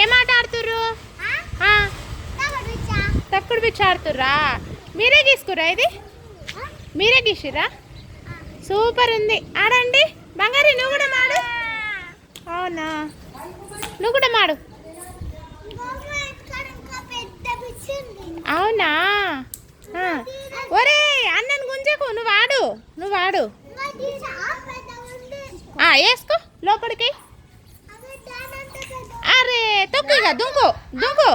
ఏం ఆట ఆడుతుర్రు? తక్కుడు పిచ్చి. ఆడుతుర్రా? మీరే గీసుకురా ఇది? మీరే గీసిరా సూపర్ ఉంది. ఆడండి. బంగారి నువ్వు కూడా మాడు. అవునా? నువ్వు కూడా మాడు. అవునా. ఒరే అన్నను గుంజకు. నువ్వు ఆడు. నువ్వు ఆడు. ఆ, వేసుకో. లోపలికి. తొక్కుగా దుంకు దుంకు.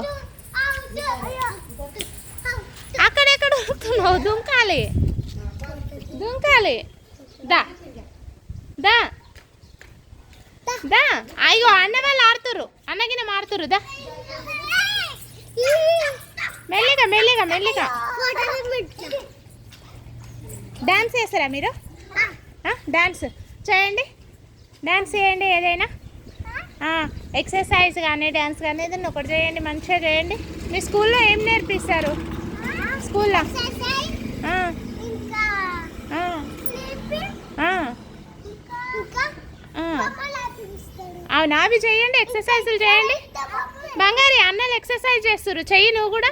అక్కడెక్కడ ఉరుకుతున్నావు దుంకాలి. దుంకాలి. దా. దా. దా. అయ్యో అన్న వాళ్ళు ఆడుతురు అన్నగిన మారుతురు దా. మెల్లిగా మెల్లిగా మెల్లిగా. డాన్స్ చేస్తారా మీరు? డాన్స్ చేయండి. డాన్స్ చేయండి ఏదైనా. ఎక్సర్సైజ్ కానీ డాన్స్ కానీ ఏదైనా ఒకటి చేయండి మంచిగా చేయండి. మీ స్కూల్లో ఏం నేర్పిస్తారు? స్కూల్లో. అవునా? అవి చేయండి ఎక్సర్సైజులు చేయండి. బంగారి అన్నలు ఎక్సర్సైజ్ చేస్తారు చెయ్యి నువ్వు కూడా?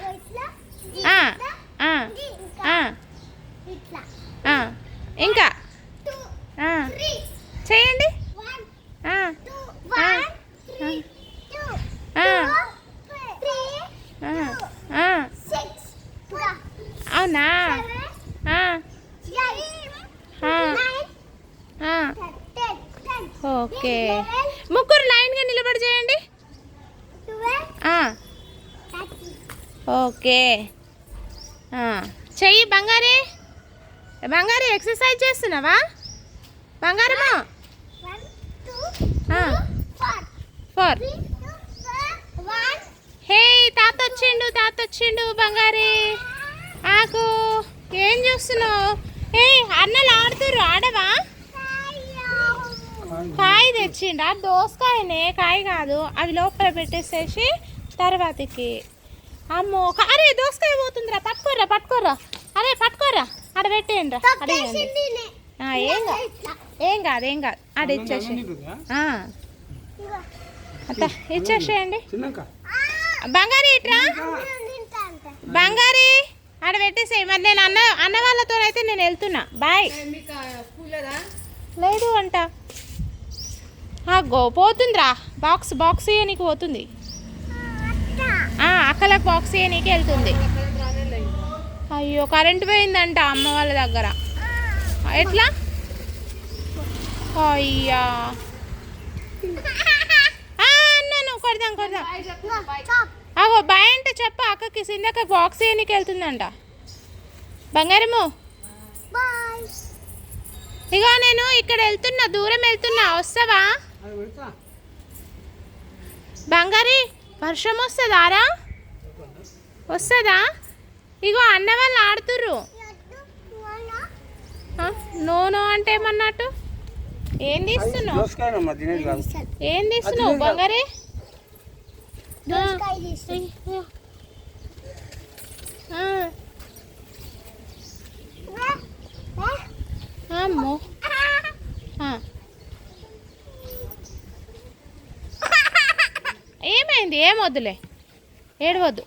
అవునా. ఓకే. ముగ్గురు లైన్గా నిలబడి చేయండి. ఓకే. చెయ్యి బంగారి. బంగారి ఎక్సర్సైజ్ చేస్తున్నావా? బంగారమా. ఫోర్. హే తాత వచ్చిండు తాత వచ్చిండు బంగారి. ఆకు ఏం చూస్తున్నావు? ఏ అన్నలు ఆడుతురు ఆడవా? కాయ తెచ్చిండా? దోసకాయనే కాయ కాదు. అవి లోపల పెట్టేసేసి తర్వాతకి. అమ్మో అరే దోసకాయ పోతుందిరా పట్టుకోర్రా పట్టుకోర్రా. అరే పట్టుకోర్రా ఆడ పెట్టేయండి. రా అడగండి ఏం కాదు ఏం కాదు ఏం కాదు. ఆడ ఇచ్చేసి. అత్త ఇచ్చేసేయండి. బంగారి ఇట్రా? ఆడ పెట్టేసేయి. మరి నేను అన్న అన్న వాళ్ళతో అయితే నేను వెళ్తున్నా. బాయ్ లేదు అంట. గో పోతుందిరా. బాక్స్ బాక్స్ నీకు పోతుంది. అక్కలకు బాక్స్ నీకు వెళ్తుంది. అయ్యో కరెంట్ పోయిందంట అమ్మ వాళ్ళ దగ్గర. ఎట్లా? అయ్యా. అన్నాను కొడదాం కొడదాం. అగో బాయ్ అంటే చెప్ప. అక్కకి సిందక్క బాక్స్ నీకు వెళ్తుందంట. బంగారము. ఇగో నేను ఇక్కడ వెళ్తున్నా దూరం వెళ్తున్నా వస్తావా? బంగారి వర్షం వస్తుందారా వస్తుందా? ఇగో అన్న వాళ్ళు ఆడుతుర్రు. నో నో అంటే ఏమన్నట్టు? ఏం తీస్తున్నావు? ఏం తీస్తున్నావు బంగారి? అమ్మో ఆ. ఏమైంది? ఏమొద్దులే. ఏడవద్దు.